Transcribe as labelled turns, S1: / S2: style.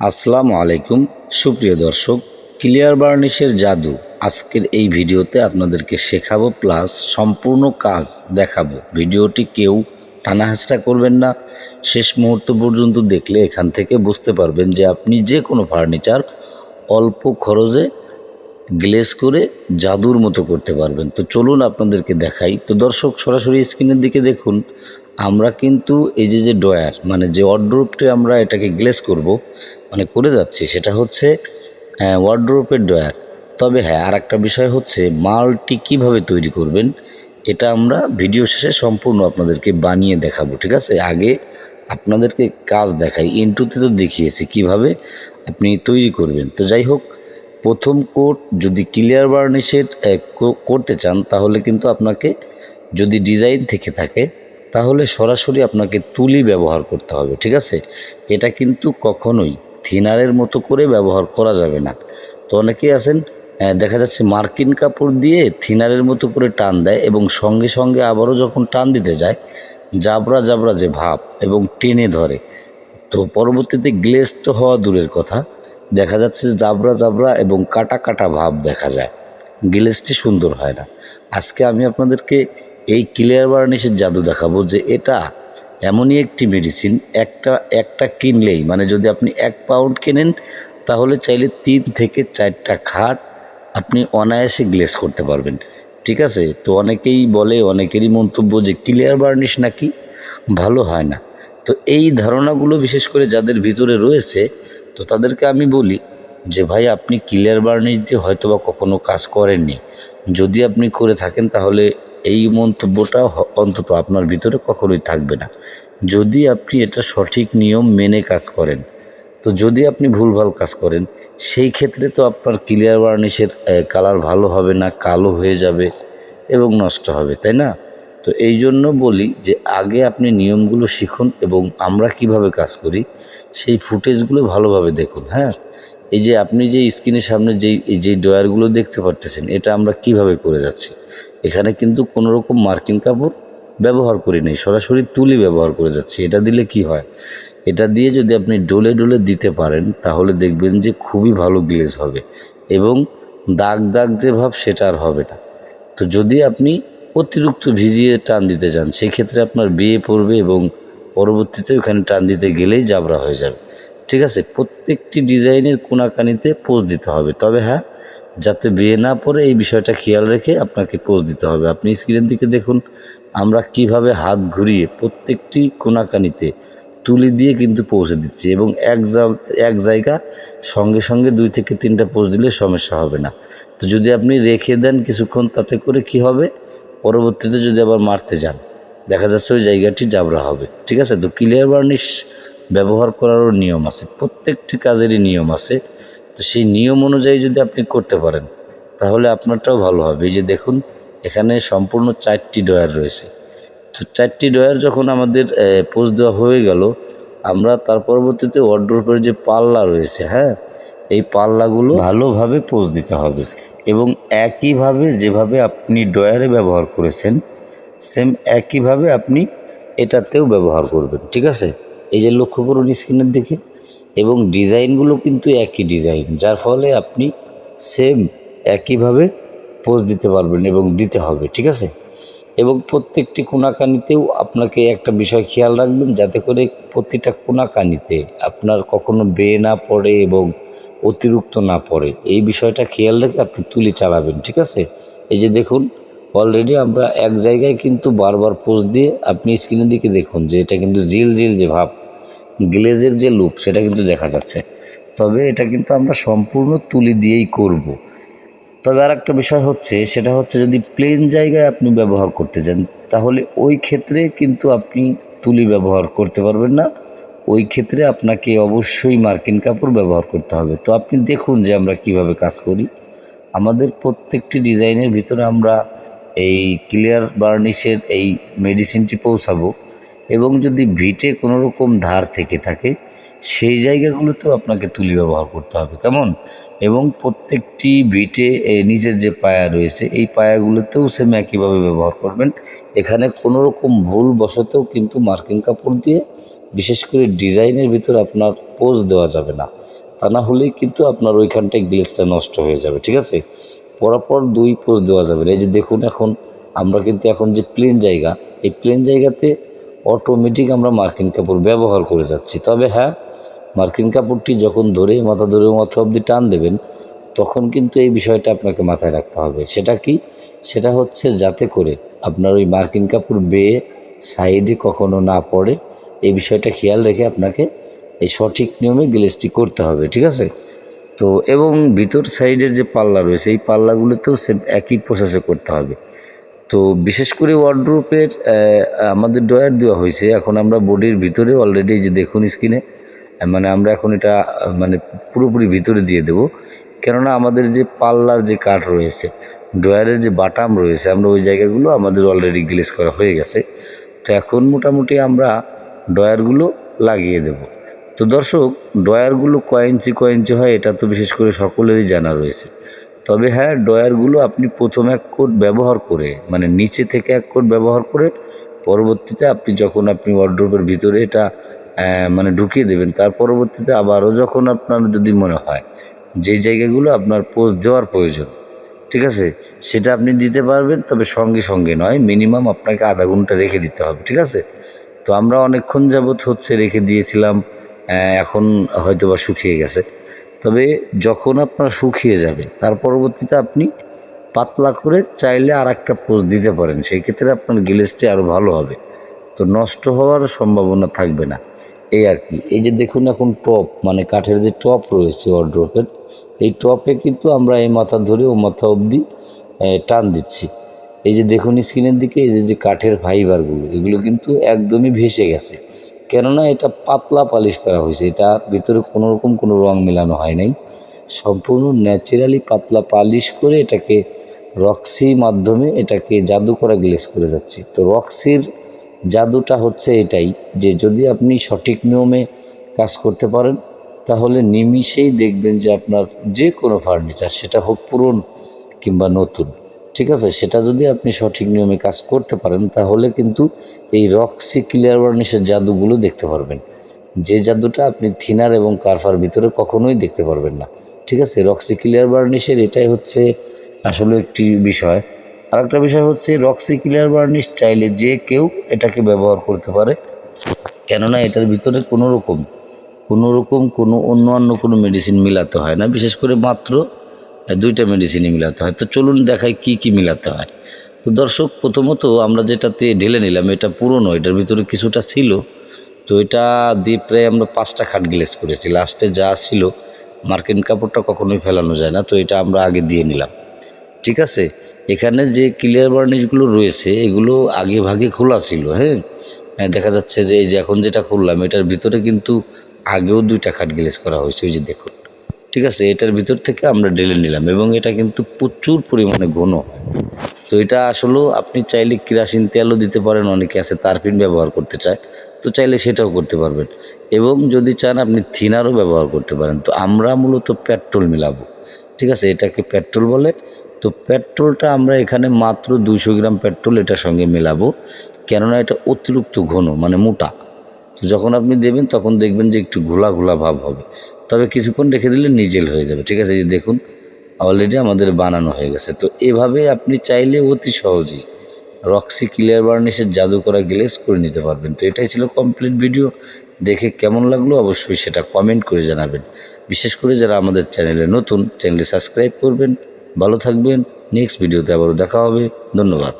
S1: আসসালামু আলাইকুম, সুপ্রিয় দর্শক, ক্লিয়ার বার্নিশের জাদু। আজকের এই ভিডিওতে আপনাদেরকে শেখাবো প্লাস সম্পূর্ণ কাজ দেখাবো। ভিডিওটি কেউ টানাহাসটা করবেন না, শেষ মুহূর্ত পর্যন্ত দেখলে এখান থেকে বুঝতে পারবেন যে আপনি যে কোনো ফার্নিচার অল্প খরচে গ্লেজ করে জাদুর মতো করতে পারবেন। তো চলুন আপনাদেরকে দেখাই। তো দর্শক, সরাসরি স্ক্রিনের দিকে দেখুন, আমরা কিন্তু এই যে যে ডয়ার মানে যে ওয়ার্ড্রোপটি আমরা এটাকে গ্লেস করব মানে করে যাচ্ছি, সেটা হচ্ছে ওয়ার্ড্রোপের ডয়ার তবে হ্যাঁ আর একটা বিষয় হচ্ছে, মালটি কীভাবে তৈরি করবেন, এটা আমরা ভিডিও শেষে সম্পূর্ণ আপনাদেরকে বানিয়ে দেখাবো, ঠিক আছে? আগে আপনাদেরকে কাজ দেখাই ইন্টুতে তো দেখিয়েছি কীভাবে আপনি তৈরি করবেন। তো যাই হোক, প্রথম কোট যদি ক্লিয়ার বার্নিশের করতে চান, তাহলে কিন্তু আপনাকে যদি ডিজাইন থেকে থাকে, তাহলে সরাসরি আপনাকে তুলি ব্যবহার করতে হবে, ঠিক আছে? এটা কিন্তু কখনোই থিনারের মতো করে ব্যবহার করা যাবে না। তো অনেকেই আছেন দেখা যাচ্ছে মার্কিন কাপড় দিয়ে থিনারের মতো করে টান দেয় এবং সঙ্গে সঙ্গে আবারও যখন টান দিতে যায়, জাবরা জাবরা যে ভাব এবং টেনে ধরে। তো পরবর্তীতে গ্লেজ তো হওয়া দূরের কথা, দেখা যাচ্ছে জাবরা জাবরা এবং কাটা কাটা ভাব দেখা যায়। গ্লেজটি সুন্দর হয় না। আজকে আমি আপনাদেরকে এই ক্লিয়ার বার্নিশের জাদু দেখাবো যে এটা এমনই একটি মেডিসিন একটা একটা কিনলেই মানে যদি আপনি এক পাউন্ড কেনেন, তাহলে চাইলে তিন থেকে চারটা খাট আপনি অনায়াসে গ্লেস করতে পারবেন। ঠিক আছে? তো অনেকেই বলে, অনেকেরই মন্তব্য যে ক্লিয়ার বার্নিশ নাকি ভালো হয় না। তো এই ধারণাগুলো বিশেষ করে যাদের ভিতরে রয়েছে, তো তাদেরকে আমি বলি যে, ভাই, আপনি ক্লিয়ার বার্নিশ দিয়ে হয়তো বা কখনো কাজ করেননি। যদি আপনি করে থাকেন, তাহলে এই মন্তব্যটা অন্তত আপনার ভিতরে কখনোই থাকবে না। যদি আপনি এটা সঠিক নিয়ম মেনে কাজ করেন, তো যদি আপনি ভুলভাল কাজ করেন, সেই ক্ষেত্রে তো আপনার ক্লিয়ার বার্নিশের কালার ভালো হবে না, কালো হয়ে যাবে এবং নষ্ট হবে, তাই না? তো এই জন্য বলি যে আগে আপনি নিয়মগুলো শিখুন এবং আমরা কীভাবে কাজ করি, সেই ফুটেজগুলো ভালোভাবে দেখুন হ্যাঁ? এই যে আপনি যে স্ক্রিনের সামনে যেই যে ডয়ারগুলো দেখতে পারতেছেন, এটা আমরা কীভাবে করে যাচ্ছি? এখানে কিন্তু কোনো রকম মার্কিন কাপড় ব্যবহার করি নাই সরাসরি তুলি ব্যবহার করে যাচ্ছি। এটা দিলে কি হয়? এটা দিয়ে যদি আপনি ডোলে ডোলে দিতে পারেন, তাহলে দেখবেন যে খুবই ভালো গ্লেজ হবে এবং দাগ দাগ যে ভাব সেটা আর হবে না। তো যদি আপনি অতিরিক্ত ভিজিয়ে টান দিতে চান সেই ক্ষেত্রে আপনার বিয়ে পড়বে এবং পরবর্তীতে ওখানে টান দিতে গেলেই জাবরা হয়ে যাবে। ঠিক আছে? প্রত্যেকটি ডিজাইনের কোনাকানিতে পোজ দিতে হবে। তবে হ্যাঁ যাতে বিয়ে না পড়ে এই বিষয়টা খেয়াল রেখে আপনাকে পোজ দিতে হবে। আপনি স্ক্রিনের দিকে দেখুন, আমরা কীভাবে হাত ঘুরিয়ে প্রত্যেকটি কোনাকানিতে তুলি দিয়ে কিন্তু পৌঁছে দিচ্ছি এবং এক এক জায়গা সঙ্গে সঙ্গে দুই থেকে তিনটা পোজ দিলে সমস্যা হবে না। তো যদি আপনি রেখে দেন কিছুক্ষণ, তাতে করে কি হবে? পরবর্তীতে যদি আবার মারতে যান, দেখা যাচ্ছে ওই জায়গাটি জাবরা হবে। ঠিক আছে? তো ক্লিয়ার বার্নিশ ব্যবহার করারও নিয়ম আছে। প্রত্যেকটি কাজেরই নিয়ম আছে। তো সেই নিয়ম অনুযায়ী যদি আপনি করতে পারেন, তাহলে আপনারটাও ভালো হবে। এই যে দেখুন, এখানে সম্পূর্ণ চারটি ডয়ার রয়েছে। তো চারটি ডয়ার যখন আমাদের পোজ দেওয়া হয়ে গেল, আমরা তার পরবর্তীতে ওয়ার্ড্রোপের যে পাল্লা রয়েছে হ্যাঁ এই পাল্লাগুলো ভালোভাবে পোজ দিতে হবে এবং একইভাবে যেভাবে আপনি ডয়ারে ব্যবহার করেছেন, সেম একইভাবে আপনি এটাতেও ব্যবহার করবেন। ঠিক আছে? এই যে লক্ষ্য করুন স্ক্রিনের দিকে। এবং ডিজাইনগুলো কিন্তু একই ডিজাইন, যার ফলে আপনি সেম একইভাবে পোজ দিতে পারবেন এবং দিতে হবে, ঠিক আছে? এবং প্রত্যেকটি কোনাকানিতেও আপনাকে একটা বিষয় খেয়াল রাখবেন, যাতে করে প্রতিটা কোনাকানিতে আপনার কখনো বেয়ে না পড়ে এবং অতিরিক্ত না পড়ে। এই বিষয়টা খেয়াল রেখে আপনি তুলি চালাবেন, ঠিক আছে? এই যে দেখুন অলরেডি আমরা এক জায়গায় কিন্তু বারবার পোজ দিয়ে আপনি স্ক্রিনের দিকে দেখুন যে এটা কিন্তু জিল জিল যে ভাব। গ্লেজের যে লুক সেটা কিন্তু দেখা যাচ্ছে। তবে এটা কিন্তু আমরা সম্পূর্ণ তুলি দিয়েই করব। তবে আর একটা বিষয় হচ্ছে, সেটা হচ্ছে যদি প্লেন জায়গায় আপনি ব্যবহার করতে চান তাহলে ওই ক্ষেত্রে কিন্তু আপনি তুলি ব্যবহার করতে পারবেন না। ওই ক্ষেত্রে আপনাকে অবশ্যই মার্কিন কাপড় ব্যবহার করতে হবে। তো আপনি দেখুন যে আমরা কীভাবে কাজ করি। আমাদের প্রত্যেকটি ডিজাইনের ভিতরে আমরা এই ক্লিয়ার বার্নিশের এই মেডিসিনটি পৌঁছাবো। এবং যদি ভিটে কোনো রকম ধার থেকে থাকে সেই জায়গাগুলোতেও আপনাকে তুলি ব্যবহার করতে হবে। কেমন? এবং প্রত্যেকটি ভিটে এ, নিচের যে পায়া রয়েছে এই পায়াগুলোতেও সেম একইভাবে ব্যবহার করবেন। এখানে কোনো রকম ভুল বশতেও কিন্তু মার্কিং কাপড় দিয়ে বিশেষ করে ডিজাইনের ভিতরে আপনার পোজ দেওয়া যাবে না। তা না হলেই কিন্তু আপনার ওইখানটায় গ্লেসটা নষ্ট হয়ে যাবে ঠিক আছে? পরপর দুই পোজ দেওয়া যাবে না। এই যে দেখুন এখন আমরা কিন্তু এখন যে প্লেন জায়গা এই প্লেন জায়গাতে অটোমেটিক আমরা মার্কিন কাপড় ব্যবহার করে যাচ্ছি। তবে হ্যাঁ মার্কিন কাপড়টি যখন ধরে মাথা ধরে মাথা অবধি টান দেবেন, তখন কিন্তু এই বিষয়টা আপনাকে মাথায় রাখতে হবে। সেটা কি? সেটা হচ্ছে যাতে করে আপনার ওই মার্কিন কাপড় বেয়ে সাইডে কখনো না পড়ে, এই বিষয়টা খেয়াল রেখে আপনাকে এই সঠিক নিয়মে গ্লেসটি করতে হবে, ঠিক আছে? তো, এবং ভিতর সাইডের যে পাল্লা রয়েছে, এই পাল্লাগুলোতেও সেম একই প্রসেসে করতে হবে। তো বিশেষ করে ওয়ার্ড্রোপের আমাদের ড্রয়ার দেওয়া হয়েছে। এখন আমরা বডির ভিতরে অলরেডি যে দেখুন স্ক্রিনে মানে আমরা এখন এটা মানে পুরোপুরি ভিতরে দিয়ে দেব। কেননা আমাদের যে পাল্লার যে কাঠ রয়েছে ড্রয়ারের যে বাটাম রয়েছে, আমরা ওই জায়গাগুলো আমাদের অলরেডি গ্লেস করা হয়ে গেছে। তো এখন মোটামুটি আমরা ড্রয়ারগুলো লাগিয়ে দেব। তো দর্শক ড্রয়ারগুলো কয় ইঞ্চি কয় ইঞ্চি হয়, এটা তো বিশেষ করে সকলেরই জানা রয়েছে। তবে হ্যাঁ ড্রয়ারগুলো আপনি প্রথম এক কোট ব্যবহার করে মানে নিচে থেকে এক কোট ব্যবহার করে পরবর্তীতে আপনি যখন আপনি ওয়ার্ড্রোপের ভিতরে এটা মানে ঢুকিয়ে দেবেন, তার পরবর্তীতে আবারও যখন আপনার যদি মনে হয় যে জায়গাগুলো আপনার পোস্ট দেওয়ার প্রয়োজন, ঠিক আছে? সেটা আপনি দিতে পারবেন, তবে সঙ্গে সঙ্গে নয় মিনিমাম আপনাকে আধা ঘণ্টা রেখে দিতে হবে, ঠিক আছে? তো আমরা অনেকক্ষণ যাবৎ হচ্ছে রেখে দিয়েছিলাম এখন হয়তো বা শুকিয়ে গেছে। তবে যখন আপনার শুকিয়ে যাবে, তার পরবর্তীতে আপনি পাতলা করে চাইলে আর একটা পোজ দিতে পারেন। সেই ক্ষেত্রে আপনার গ্লেসটি আরও ভালো হবে। তো নষ্ট হওয়ার সম্ভাবনা থাকবে না। এই আর কি। এই যে দেখুন এখন টপ মানে কাঠের যে টপ রয়েছে ওয়ার্ড্রোপের এই টপে কিন্তু আমরা এই মাথা ধরে ও মাথা অবধি টান দিচ্ছি। এই যে দেখুন স্ক্রিনের দিকে, এই যে কাঠের ফাইবারগুলো এগুলো কিন্তু একদমই ভেসে গেছে। কেননা এটা পাতলা পালিশ করা হয়েছে। এটা ভিতরে কোনো রকম কোনো রং মেলানো হয় নাই। সম্পূর্ণ ন্যাচারালি পাতলা পালিশ করে এটাকে রক্সি মাধ্যমে এটাকে জাদু করা গ্লেস করে যাচ্ছি। তো রক্সির জাদুটা হচ্ছে এটাই যে যদি আপনি সঠিক নিয়মে কাজ করতে পারেন, তাহলে নিমিষেই দেখবেন যে আপনার যে কোনো ফার্নিচার সেটা হোক পুরনো কিংবা নতুন ঠিক আছে, সেটা যদি আপনি সঠিক নিয়মে কাজ করতে পারেন, তাহলে কিন্তু এই রক্সি ক্লিয়ার বার্নিশের জাদুগুলো দেখতে পারবেন। যে জাদুটা আপনি থিনার এবং কারফার ভিতরে কখনোই দেখতে পারবেন না। ঠিক আছে রক্সি ক্লিয়ার বার্নিশের এটাই হচ্ছে আসলে একটি বিষয়। আরেকটা বিষয় হচ্ছে রক্সি ক্লিয়ার বার্নিশ চাইলে যে কেউ এটাকে ব্যবহার করতে পারে। কেননা এটার ভিতরে কোনো রকম কোনো রকম কোনো অন্যান্য কোনো মেডিসিন মিলাতে হয় না। বিশেষ করে মাত্র দুইটা মেডিসিনই মিলাতে হয়। তো চলুন দেখাই কি কি মিলাতে হয়। তো দর্শক প্রথমত আমরা যেটাতে ঢেলে নিলাম এটা পুরনো এটার ভিতরে কিছুটা ছিল। তো এটা দিয়ে প্রায় আমরা পাঁচটা খাট গ্লেস করেছি। লাস্টে যা ছিল মার্কিন কাপড়টা কখনোই ফেলানো যায় না তো এটা আমরা আগে দিয়ে নিলাম। ঠিক আছে? এখানে যে ক্লিয়ার বার্নিশগুলো রয়েছে এগুলো আগে ভাগে খোলা ছিল হ্যাঁ? হ্যাঁ, দেখা যাচ্ছে যে এই যে এখন যেটা খুললাম এটার ভিতরে কিন্তু আগেও দুইটা খাট গ্লেস করা হয়েছে ওই যে দেখুন। ঠিক আছে, এটার ভিতর থেকে আমরা ঢেলে নিলাম এবং এটা কিন্তু প্রচুর পরিমাণে ঘন তো এটা আসলেও আপনি চাইলে কেরাসিন তেলও দিতে পারেন, অনেকে আছে তারপিন ব্যবহার করতে চায়, তো চাইলে সেটাও করতে পারবেন। এবং যদি চান আপনি থিনারও ব্যবহার করতে পারেন, তো আমরা মূলত পেট্রোল মিলাবো, ঠিক আছে, এটাকে পেট্রোল বলে। তো পেট্রোলটা আমরা এখানে মাত্র দুইশো গ্রাম পেট্রোল এটার সঙ্গে মেলাবো, কেননা এটা অতিরিক্ত ঘন মানে মোটা। যখন আপনি দেবেন, তখন দেখবেন যে একটু ঘোলা ঘোলা ভাব হবে। তবে কিছুক্ষণ রেখে দিলে নিজেল হয়ে যাবে। ঠিক আছে? যে দেখুন অলরেডি আমাদের বানানো হয়ে গেছে। তো এভাবে আপনি চাইলে অতি সহজেই রক্সি ক্লিয়ার বার্নিশের জাদু করা গ্লেস করে নিতে পারবেন। তো এটাই ছিল কমপ্লিট ভিডিও দেখে কেমন লাগল অবশ্যই সেটা কমেন্ট করে জানাবেন। বিশেষ করে যারা আমাদের চ্যানেলে নতুন চ্যানেলটি সাবস্ক্রাইব করবেন। ভালো থাকবেন। নেক্সট ভিডিওতে আবারও দেখা হবে। ধন্যবাদ।